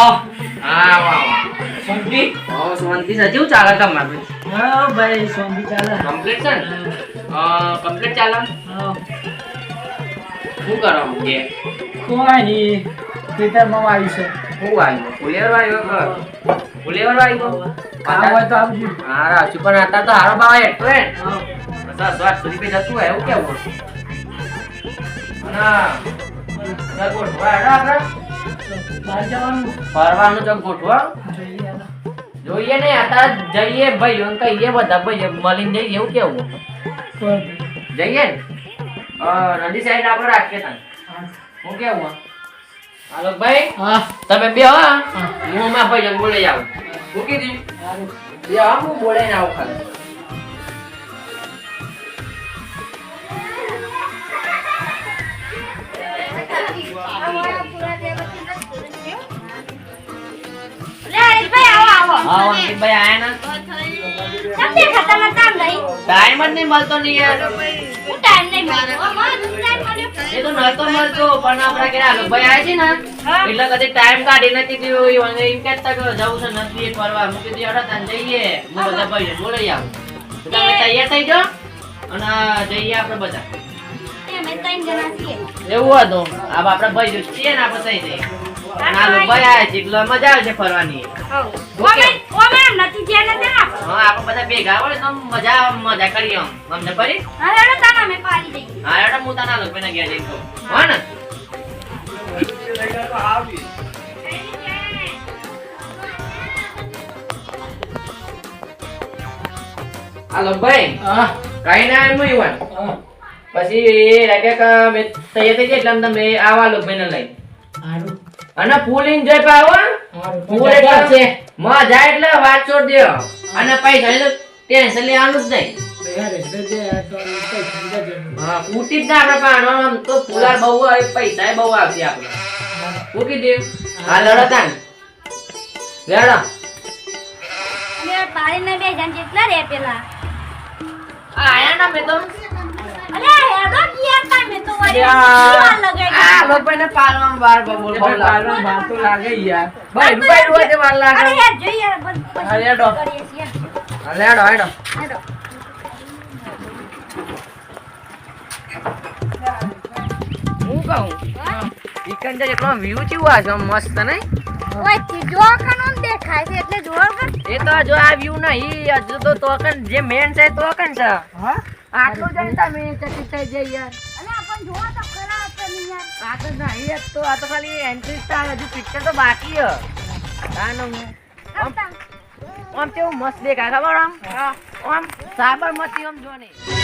હા વાહ શાંતિ? ઓ શાંતિ છે. કેવું ચાલે તમારું હા ભાઈ શાંતિ ચાલે. કમ્પ્લીટ છે? ને કમ્પ્લીટ ચાલે? હા. શું કરો કે કોઈ નહીં ખેતરમાં વાવી છે. શું આવ્યું ફુલેવર આવ્યો કે? ફુલેવર આવ્યો? કામ હોય તો આવજો. હા રાખ્યું પણ અત્યારે તો હારો ભાવ એટલો હે. હા. પચાસ સો આઠસો રૂપિયા જતું હોય એવું કેવું ના ગોઠવા હેડો આપણે ફરવાનું ચોક ગોઠવા જોઈએ ને અત્યારે જઈએ ભાઈ એમ કહીએ બધા ભાઈ મળીને જઈએ એવું કેવું? જઈએ ને? નદી સાઈડ આપણે રાખીએ તને. હા. કેવું હાલો ભાઈ. હા. તમે બે હા. હા. હું અમારા ભાઈ બોલે આવું. મૂકી દીધું. બે હા હું બોલાઈને આવું ખાલી. હા અંકિતભાઈ આયા ને ટાઈમ જ નહીં મળતો નહીં યાર. એ તો નતો મળતો પણ આપણા કે ભાઈ આવે છે ને એટલે કદી ટાઈમ કાઢી નથી દીધો એમ કહેતા કે જવું છે નદી ફરવા મૂકી દી અડો તાન જઈએ હું બધા ભાઈ બોલે આવું તમે તૈયાર થઈ જાઓ અને જઈએ આપણે બધા એવું હતું. આ આપણા ભાઈ જો છીએ ને આપણે થઈ જઈએ. અને આ લોકો ભાઈ આવે છે એટલે મજા આવે છે ફરવાની હા આપણે બધા ભેગા હોય તો મજા મજા કરીએ આમ. અમને પડી હા એડા હું તાના લોકો ને ગયા જઈ તો હો ને? હાલો ભાઈ. હા. કઈ ના એમ પછી એ મેં તૈયાર થઈ જાય એટલે તમે આવા લોકો ભાઈને લઈ સારું અને ફૂલ એન્જોય પાવો. ફૂલ એટલે મજા એટલે વાત છોડ દે અને પૈસા તો ટેન્શન લેવાનું જ નહીં. એટલે તો કઈ હા ઉઠી જ ના આપણે પાડો આમ તો ફુલાર બહુ પૈસા બહુ આવશે આપણે. દે હા લડો તાન લેડો. આયા ના મેં લોકો ને એટલે તો. લેડો. હા, લેડો હેડો હું કહું? સિકંદર એટલો વ્યૂ કેવું આ છે મસ્ત નહીં એ તો જો આ વ્યૂ નહીં હજુ તો તોકન જે મેન છે તોકન છે. હા? આટલું જનતા મેં ચકી થઈ જઈ યાર. આ તો નહીં જ તો આ તો ખાલી એન્ટ્રી સ્ટાર હજુ પિક્ચર તો બાકી હે. આનું આમ કેવું મસ્ત દેખાય ખબર આમ? આમ સાબરમતી આમ જો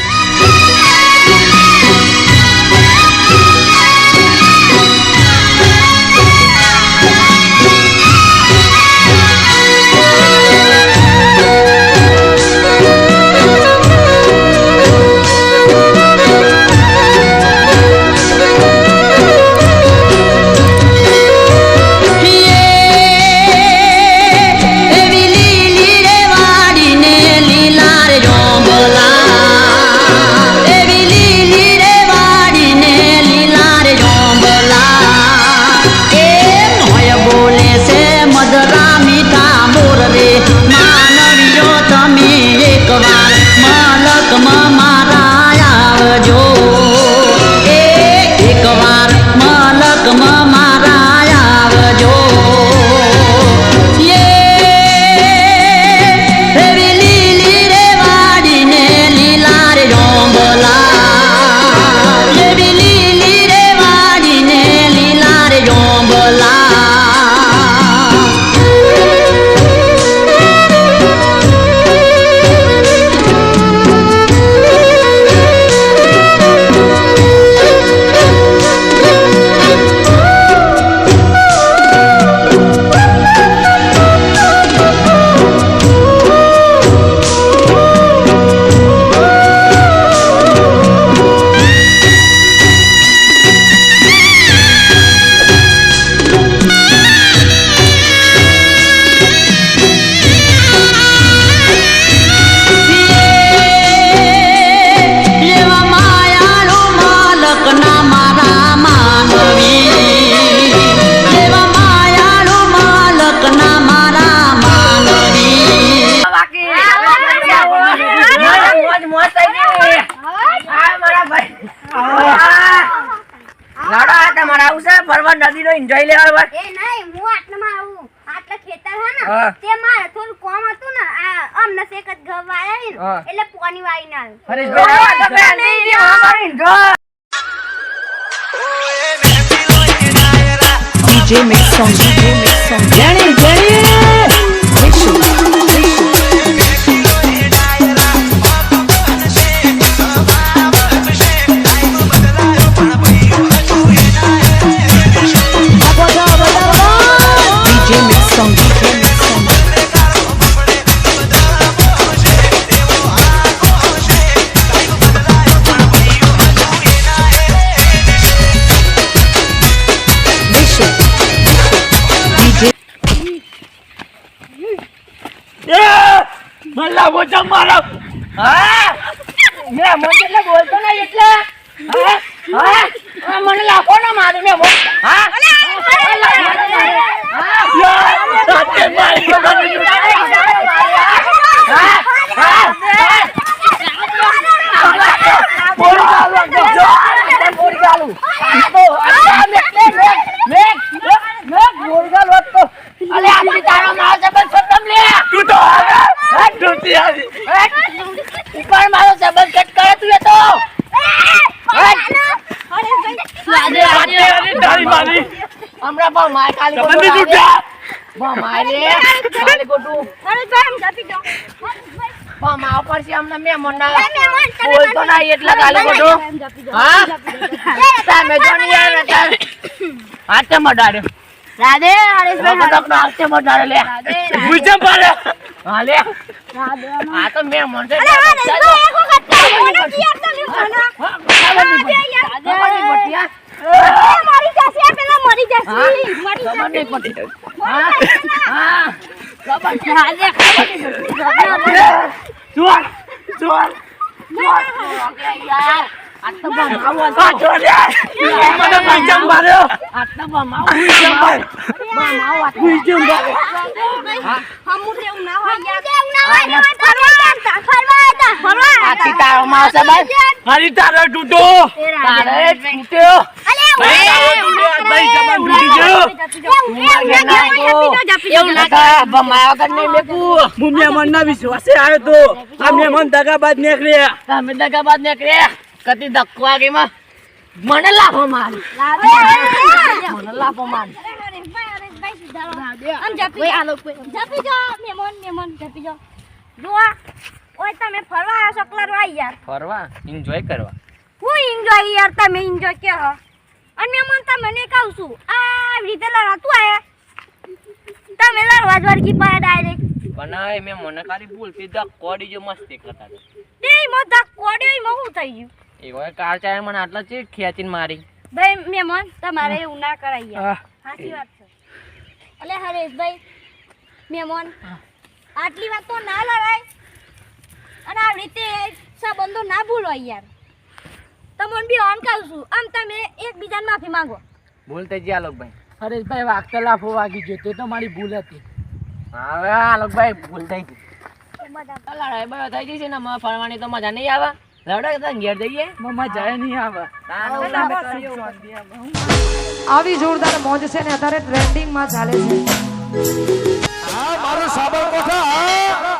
હે. તે મારે થોડું કોમ હતું ને આ અમને શેક જ ઘર વાળા ને એટલે પોની વાળી ના Hareshbhai. DJ Mix Song, DJ Mix Song. Jenny, Jenny! એટલે બોલતો નહીં એટલે? મને લાખો ના મારું ને હા? હા? બોલી ચાલો જો બોરી ચાલુ. આ તો, આ મેં, મેં, મેં, મેં, મેં બોરી ચાલુ હોત તો. અલે, આટલી તારા મારા સંબંધ ખતમ લે. તું તો હવે તૂટી આવી હેટ. ઉપર મારો સંબંધ કટ કરે તું એ તો. આજે, આજે, આજે તારી મારી હમણાં પણ માર તમને ખોટું તૂટ્યા. પણ મારે ખાલી ખોટું. હરેશભાઈ, આમ જપી જાઓ. પણ મારા પરથી હમણાં મહેમાન, તમે બોલતો નહીં એટલે જપી જાઓ. હા? તમે જો નહીં યાર અત્યારે. હાથે મડાડ્યો. રાધે હરેશભાઈ ભગતનો હાથે મડાડ્યો લે. પૂછે પાડે હા લે. આ તો મહેમાન છે. અરે હરેશભાઈ એક વખત તો મને પિયર તો લીધો ને. હા. રાધે, મરી જશે પેલા મરી જશે? મરી ખબર નહીં જશે પડતી. હા? હા. ખબર નહીં. રાધે ખબર પડતી. ચોર ચોર યાર, આ તો ભમાવો હતો. આ ચોર મને પંચમ માર્યો આ તો ભમાવો. પંચમ માર ભમાવો હતો. પંચમ માર હમું જેવું ના હોય યાર. જેવું ના હોય ફરવા હતા, ફરવા હતા. આથી તારો મારો સંબંધ મારી તારો તૂટો તારે તૂટ્યો. અલે, ભાઈ તારો તૂટ્યો આ ભાઈ જમાન તૂટી ગયો એવું, એવું ના કહેવાય, જપી જાઓ, જપી જાઓ, એવું ના કરાય. ભમાયા વગર નહીં મેકવું. હું મહેમાનના વિશ્વાસે આવ્યો તો આ મહેમાન દગાબાજ નીકળ્યા તમે દગાબાજ નીકળ્યા. કદી ધક્કો વાગીમાં મને લાફો મારી રાધે. મને લાફો મારી આમ જપી જાઓ. જપી જાઓ, મહેમાન, મહેમાન, જપી જાઓ. જો આ, ઓય તમે ફરવા આવ્યા છો, કલરવા યાર. ફરવા? એન્જોય કરવા? હું એન્જોય યાર તમે એન્જોય કે હો અને મન તમને કહું છું આ રીતે રીતે લડાતું આયા? તમે લડવા જ વળગી પડ્યા ડાયરેક્ટ પણ આ મેં મને ખાલી ભૂલથી કોડી જો મસ્તી કરતા. તે મો ધક્કો કોડી મો હું થઈ ગયું? એવો કાર ચાલે મને આટલા ચી ખેંચીને મારી. ભાઈ મહેમાન તમારે એવું ના કરાય યાર. સાચી વાત છે. એટલે હરેશભાઈ મહેમાન આટલી વાત તો ના લડાય. અને આવી રીતે સંબંધો ના ભૂલો યાર. તમને બી ઓન છું. આમ તમે એકબીજાને માફી માંગો. ભૂલ થઈ ગઈ આલોકભાઈ. હરેશભાઈ વાગતા લાફો વાગી ગયો. તે તો મારી ભૂલ હતી. હવે આલોકભાઈ ભૂલ થઈ ગઈ. બધા લડાઈ થઈ ગઈ છે ને મને ફરવાની તો મજા નહીં આવે. લડાઈ તો ઘેર જઈએ? મજા જાય નહીં આવે. આવી જોરદાર મોજ છે ને અત્યારે ટ્રેન્ડિંગમાં ચાલે છે. આ મારું